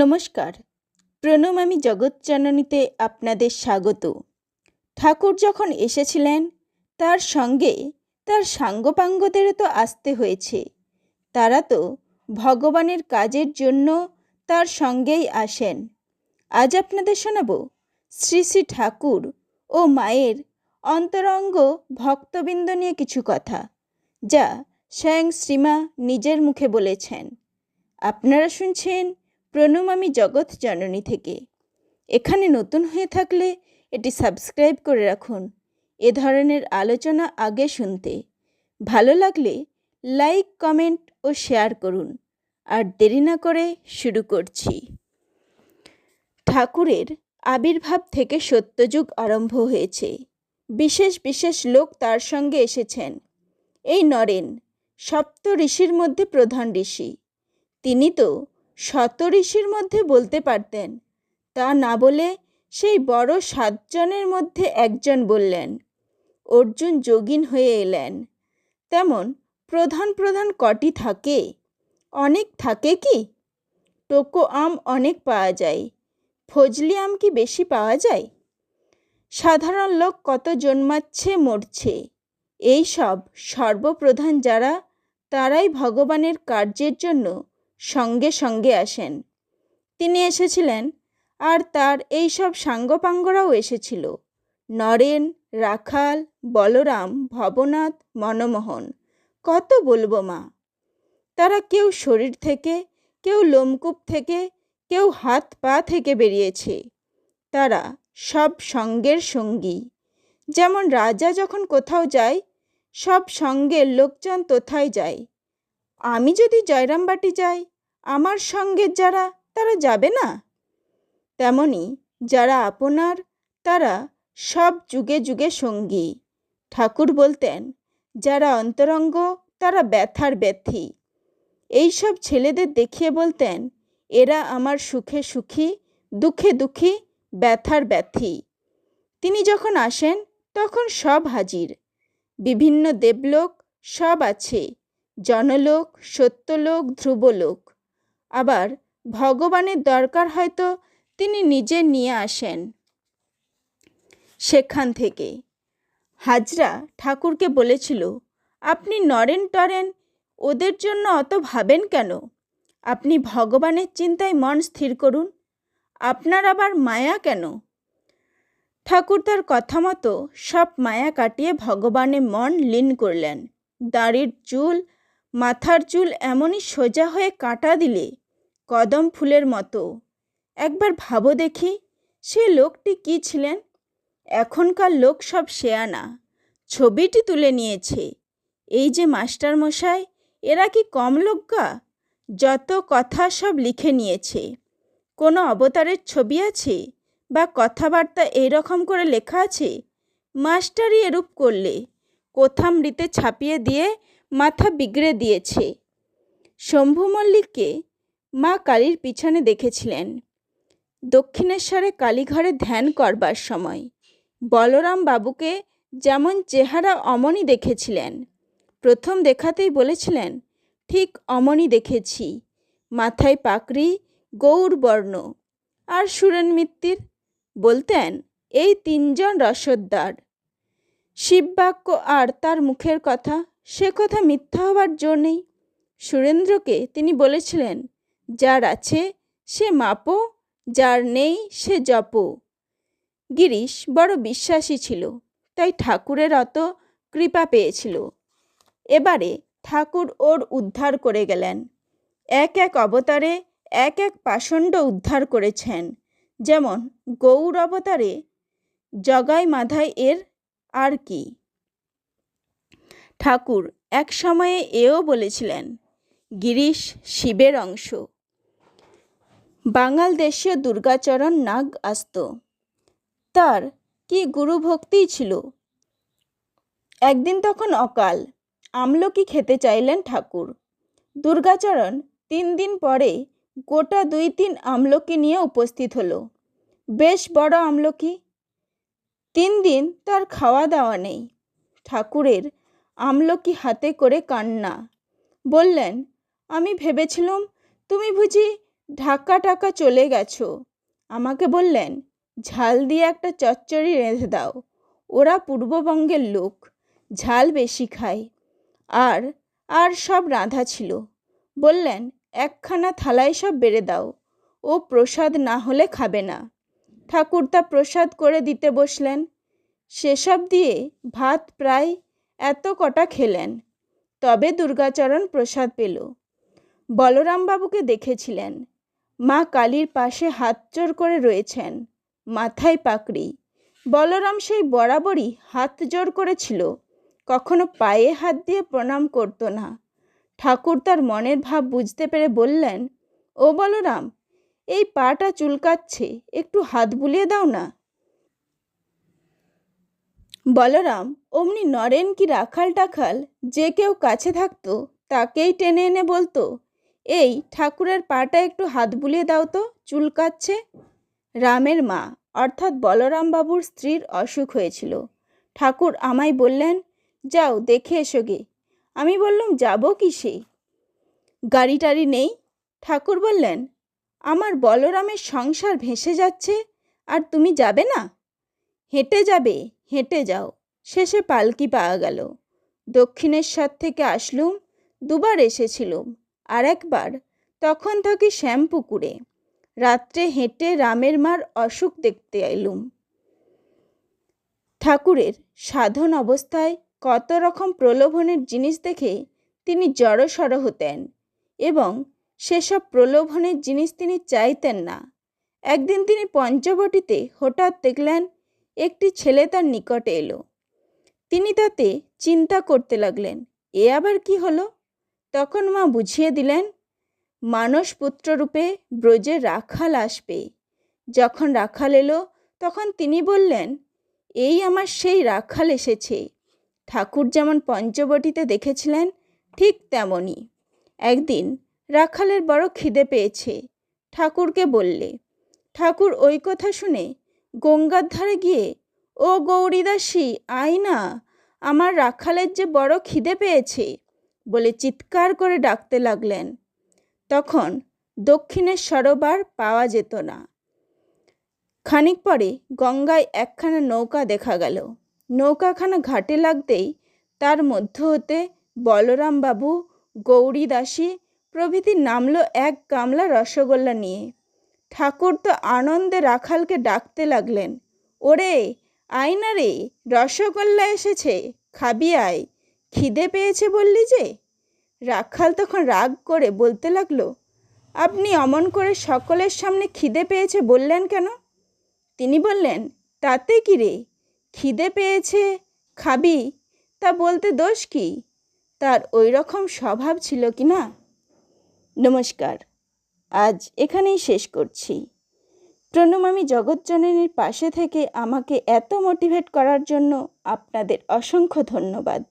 নমস্কার। প্রণমামী জগৎজননীতে আপনাদের স্বাগত। ঠাকুর যখন এসেছিলেন, তার সঙ্গে তার সাঙ্গপাঙ্গদেরও তো আসতে হয়েছে। তারা তো ভগবানের কাজের জন্য তার সঙ্গেই আসেন। আজ আপনাদের শোনাব, শ্রী শ্রী ঠাকুর ও মায়ের অন্তরঙ্গ ভক্তবৃন্দ নিয়ে কিছু কথা, যা স্বয়ং শ্রীমা নিজের মুখে বলেছেন। আপনারা শুনছেন প্রণমামী জগৎ জননী থেকে। এখানে নতুন হয়ে থাকলে এটি সাবস্ক্রাইব করে রাখুন। এ ধরনের আলোচনা আগে শুনতে। ভালো লাগলে লাইক, কমেন্ট ও শেয়ার করুন। আর দেরি না করে শুরু করছি। ঠাকুরের আবির্ভাব থেকে সত্যযুগ আরম্ভ হয়েছে। বিশেষ বিশেষ লোক তার সঙ্গে এসেছেন। এই নরেন সপ্ত ঋষির মধ্যে প্রধান ঋষি। তিনি তো ঋষির মধ্যে বলতে পারতেন। তা না বলে সেই বড় সাতজনের মধ্যে একজন বললেন। অর্জুন যোগিন হয়ে এলেন। তেমন প্রধান প্রধান কটি থাকে? অনেক থাকে কি? টোকো আম অনেক পাওয়া যায়। ফজলি আম কি বেশি পাওয়া যায়? সাধারণ লোক কত জন্মাচ্ছে, মরছে? এই সব সর্বপ্রধান যারা, তারাই ভগবানের কার্যের জন্য সঙ্গে সঙ্গে আসেন। তিনি এসেছিলেন, আর তার এই সব সাঙ্গপাঙ্গরাও এসেছিল। নরেন, রাখাল, বলরাম, ভবনাথ, মনমোহন, কত বলব মা। তারা কেউ শরীর থেকে, কেউ লোমকূপ থেকে, কেউ হাত পা থেকে বেরিয়েছে। তারা সব সঙ্গের সঙ্গী। যেমন রাজা যখন কোথাও যায়, সব সঙ্গের লোকজন তোথায় যায়। আমি যদি জয়রামবাটি যাই আমার সঙ্গে যারা, তারা যাবে না? তেমনি যারা আপনার, তারা সব যুগে যুগে সঙ্গী। ঠাকুর বলতেন, যারা অন্তরঙ্গ, তারা ব্যথার ব্যথী। এইসব ছেলেদের দেখিয়ে বলতেন, এরা আমার সুখে সুখী, দুঃখে দুঃখী, ব্যথার ব্যথী। তিনি যখন আসেন, তখন সব হাজির। বিভিন্ন দেবলোক সব আছে, জনলোক, সত্যলোক, ধ্রুবলোক। আবার ভগবানের দরকার হয়তো তিনি নিজে নিয়ে আসেন। সেখান থেকে হাজরা ঠাকুরকে বলেছিল, আপনি নরেন টরেন, ওদের জন্য অত ভাবেন কেন? আপনি ভগবানের চিন্তায় মন স্থির করুন। আপনার আবার মায়া কেন? ঠাকুর তার কথা মতো সব মায়া কাটিয়ে ভগবানে মন লীন করলেন। দাড়ির চুল, মাথার চুল এমনই সোজা হয়ে কাটা দিলে কদম ফুলের মতো। একবার ভাবো দেখি, সে লোকটি কি ছিলেন? এখনকার লোক সব শেয়ানা ছবিটি তুলে নিয়েছে। এই যে মাস্টার মশাই, এরা কি কম লোকগা যত কথা সব লিখে নিয়েছে। কোনো অবতারের ছবি আছে? বা কথাবার্তা এইরকম করে লেখা আছে? মাস্টারই এরূপ করলে কোথামৃতে ছাপিয়ে দিয়ে মাথা বিগড়ে দিয়েছে। শম্ভু মল্লিককে মা কালীর পিছনে দেখেছিলেন। দক্ষিণেশ্বরে কালীঘরে ধ্যান করবার সময়। বলরাম বাবুকে যেমন চেহারা অমনি দেখেছিলেন, প্রথম দেখাতেই বলেছিলেন, ঠিক অমনি দেখেছি। মাথায় পাকড়ি গৌর বর্ণ। আর সুরেন মিত্তির বলতেন, এই তিনজন রসদ্দার। শিববাক্য আর তার মুখের কথা, সে কথা মিথ্যা হবার জোর নেই। সুরেন্দ্রকে তিনি বলেছিলেন যার আছে সে মাপো, যার নেই সে জপ। গিরিশ বড় বিশ্বাসী ছিল, তাই ঠাকুরের অত কৃপা পেয়েছিল। এবারে ঠাকুর ওর উদ্ধার করে গেলেন। এক এক অবতারে এক এক পাষণ্ড উদ্ধার করেছেন। যেমন গৌর অবতারে জগাই মাধাই এর আর কি। ঠাকুর এক সময়ে এও বলেছিলেন, গিরিশ শিবের অংশ। বাঙাল দেশীয় দুর্গাচরণ নাগ আসত। তার কি গুরুভক্তিই ছিল? একদিন তখন অকাল, আমলকি খেতে চাইলেন ঠাকুর। দুর্গাচরণ তিন দিন পরে গোটা দুই তিন আমলকি নিয়ে উপস্থিত হলো। বেশ বড় আমলকি। তিন দিন তার খাওয়া দাওয়া নেই। ঠাকুরের আমলকি হাতে করে কান্না। বললেন, আমি ভেবেছিলাম তুমি বুঝি ঢাকা টাকা চলে গেছো। আমাকে বললেন, ঝাল দিয়ে একটা চচ্চড়ি রেঁধে দাও। ওরা পূর্ববঙ্গের লোক, ঝাল বেশি খায়। আর আর সব রাঁধা ছিল। বললেন, একখানা থালায় সব বেড়ে দাও। ও প্রসাদ না হলে খাবে না। ঠাকুর তা প্রসাদ করে দিতে বসলেন। সেসব দিয়ে ভাত প্রায় এত কটা খেলেন, তবে দুর্গাচরণ প্রসাদ পেল। বলরামবাবুকে দেখেছিলেন। মা কালীর পাশে হাত জোর করে রয়েছেন, মাথায় পাকড়ি বলরাম সেই বরাবরই হাত জোর করেছিল, কখনো পায়ে হাত দিয়ে প্রণাম করতো না। ঠাকুর তার মনের ভাব বুঝতে পেরে বললেন, ও বলরাম, এই পাটা চুলকাচ্ছে, একটু হাত বুলিয়ে দাও না। বলরাম, অমনি নরেন কি রাখাল টাখাল, যে কেউ কাছে থাকতো, তাকেই টেনে এনে বলতো এই, ঠাকুরের পাটা একটু হাত বুলিয়ে দাও তো, চুলকাচ্ছে। রামের মা, অর্থাৎ বলরাম বাবুর স্ত্রীর অসুখ হয়েছিল। ঠাকুর আমায় বললেন, যাও, দেখে এসো গে। আমি বললাম, যাব কিসে? গাড়ি টাড়ি নেই? ঠাকুর বললেন, আমার বলরামের সংসার ভেসে যাচ্ছে, আর তুমি যাবে না? হেঁটে যাবে, হেঁটে যাও। শেষে পালকি পাওয়া গেল। দক্ষিণেশ্বর থেকে আসলুম, দুবার এসেছিলুম। আর একবার তখন থাকি শ্যামপুকুরে। রাত্রে হেঁটে রামের মার অসুখ দেখতে এলুম ঠাকুরের সাধন অবস্থায় কত রকম প্রলোভনের জিনিস দেখে তিনি জড়সড় হতেন এবং সেসব প্রলোভনের জিনিস তিনি চাইতেন না। একদিন তিনি পঞ্চবটিতে হঠাৎ দেখলেন একটি ছেলে তার নিকটে এলো। তিনি তাতে চিন্তা করতে লাগলেন, এ আবার কি হলো? তখন মা বুঝিয়ে দিলেন, মানস পুত্ররূপে ব্রজে রাখাল আসবে। যখন রাখাল এলো, তখন তিনি বললেন, এই আমার সেই রাখাল এসেছে। ঠাকুর যেমন পঞ্চবটিতে দেখেছিলেন, ঠিক তেমনই। একদিন রাখালের বড় খিদে পেয়েছে। ঠাকুরকে বললে, ঠাকুর ওই কথা শুনে গঙ্গার ধারে গিয়ে, ও গৌরীদাসী, আয় না, আমার রাখালের যে বড় খিদে পেয়েছে বলে চিৎকার করে ডাকতে লাগলেন। তখন দক্ষিণের সরোবার পাওয়া যেত না। খানিক পরে গঙ্গায় একখানা নৌকা দেখা গেল। নৌকাখানা ঘাটে লাগতেই তার মধ্য হতে বলরামবাবু গৌরী দাসী প্রভৃতি নামলো এক গামলা রসগোল্লা নিয়ে। ঠাকুর তো আনন্দে রাখালকে ডাকতে লাগলেন। ওরে আয় না রে রসগোল্লা এসেছে, খাবি আয়। খিদে পেয়েছে বললি যে? রাখাল তখন রাগ করে বলতে লাগল, আপনি অমন করে সকলের সামনে খিদে পেয়েছে বললেন কেন? তিনি বললেন, তাতে কি রে? খিদে পেয়েছে? খাবি? তা বলতে দোষ কি? তার ওই রকম স্বভাব ছিল কি না? নমস্কার, আজ এখানেই শেষ করছি। প্রণম আমি জগৎজননীর পাশে থেকে আমাকে এত মোটিভেট করার জন্য আপনাদের অসংখ্য ধন্যবাদ।